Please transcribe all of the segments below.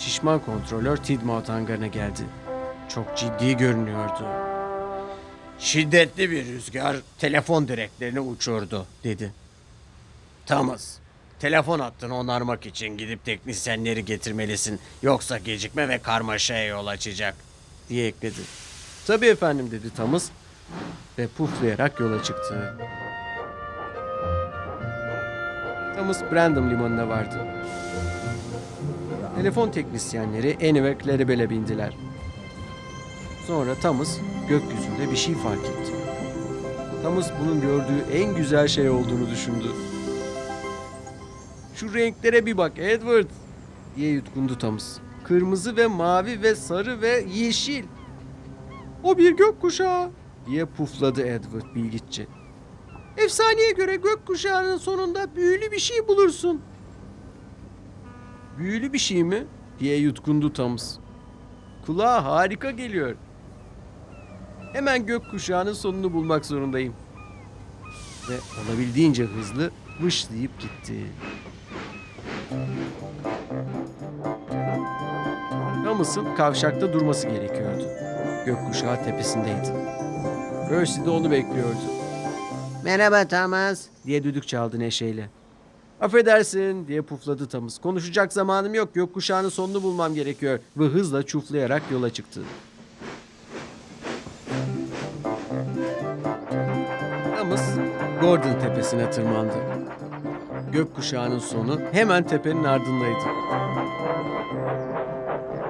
Şişman kontrolör Tidmouth hangarına geldi. Çok ciddi görünüyordu. Şiddetli bir rüzgar telefon direklerini uçurdu dedi. Thomas, telefon hattını onarmak için gidip teknisyenleri getirmelisin. Yoksa gecikme ve karmaşaya yol açacak diye ekledi. Tabii efendim dedi Thomas ve puflayarak yola çıktı. Thomas Brandon limanına vardı. Telefon teknisyenleri Annie ve Claribel'e bindiler. Sonra Thomas gökyüzünde bir şey fark etti. Thomas bunun gördüğü en güzel şey olduğunu düşündü. Şu renklere bir bak Edward diye yutkundu Thomas. Kırmızı ve mavi ve sarı ve yeşil. O bir gökkuşağı diye pufladı Edward bilgiççe. Efsaneye göre gökkuşağının sonunda büyülü bir şey bulursun. Büyülü bir şey mi? diye yutkundu Thomas. Kulağa harika geliyor. Hemen gökkuşağının sonunu bulmak zorundayım. Ve olabildiğince hızlı vışlayıp gitti. Thomas'ın kavşakta durması gerekiyordu. Gökkuşağı tepesindeydi. Percy de onu bekliyordu. Merhaba Thomas diye düdük çaldı neşeyle. Affedersin diye pufladı Thomas. Konuşacak zamanım yok. Gökkuşağının sonunu bulmam gerekiyor. Ve hızla çuflayarak yola çıktı. Thomas Gordon tepesine tırmandı. Gökkuşağının sonu hemen tepenin ardındaydı.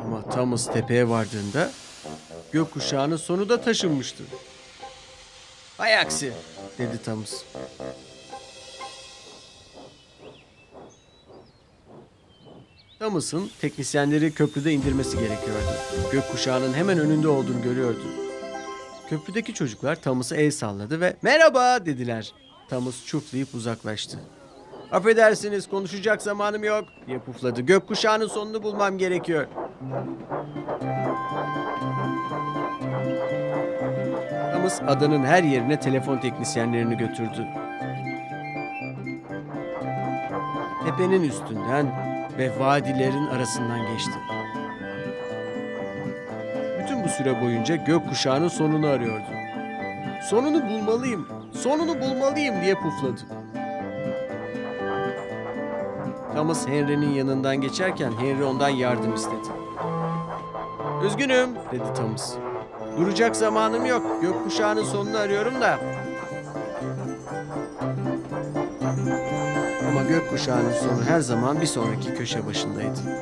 Ama Thomas tepeye vardığında gökkuşağının sonu da taşınmıştı. Hay aksi dedi Thomas. Thomas'ın teknisyenleri köprüde indirmesi gerekiyordu. Gökkuşağının hemen önünde olduğunu görüyordu. Köprüdeki çocuklar Thomas'a el salladı ve merhaba dediler. Thomas çuflayıp uzaklaştı. Affedersiniz konuşacak zamanım yok diye pufladı. Gökkuşağının sonunu bulmam gerekiyor. Thomas adanın her yerine telefon teknisyenlerini götürdü. Tepenin üstünden ve vadilerin arasından geçti. Bütün bu süre boyunca gökkuşağının sonunu arıyordu. Sonunu bulmalıyım, sonunu bulmalıyım diye pufladı. Thomas Henry'nin yanından geçerken Henry ondan yardım istedi. Üzgünüm dedi Thomas. Duracak zamanım yok. Gökkuşağının sonunu arıyorum da. Gökkuşağının sonu her zaman bir sonraki köşe başındaydı.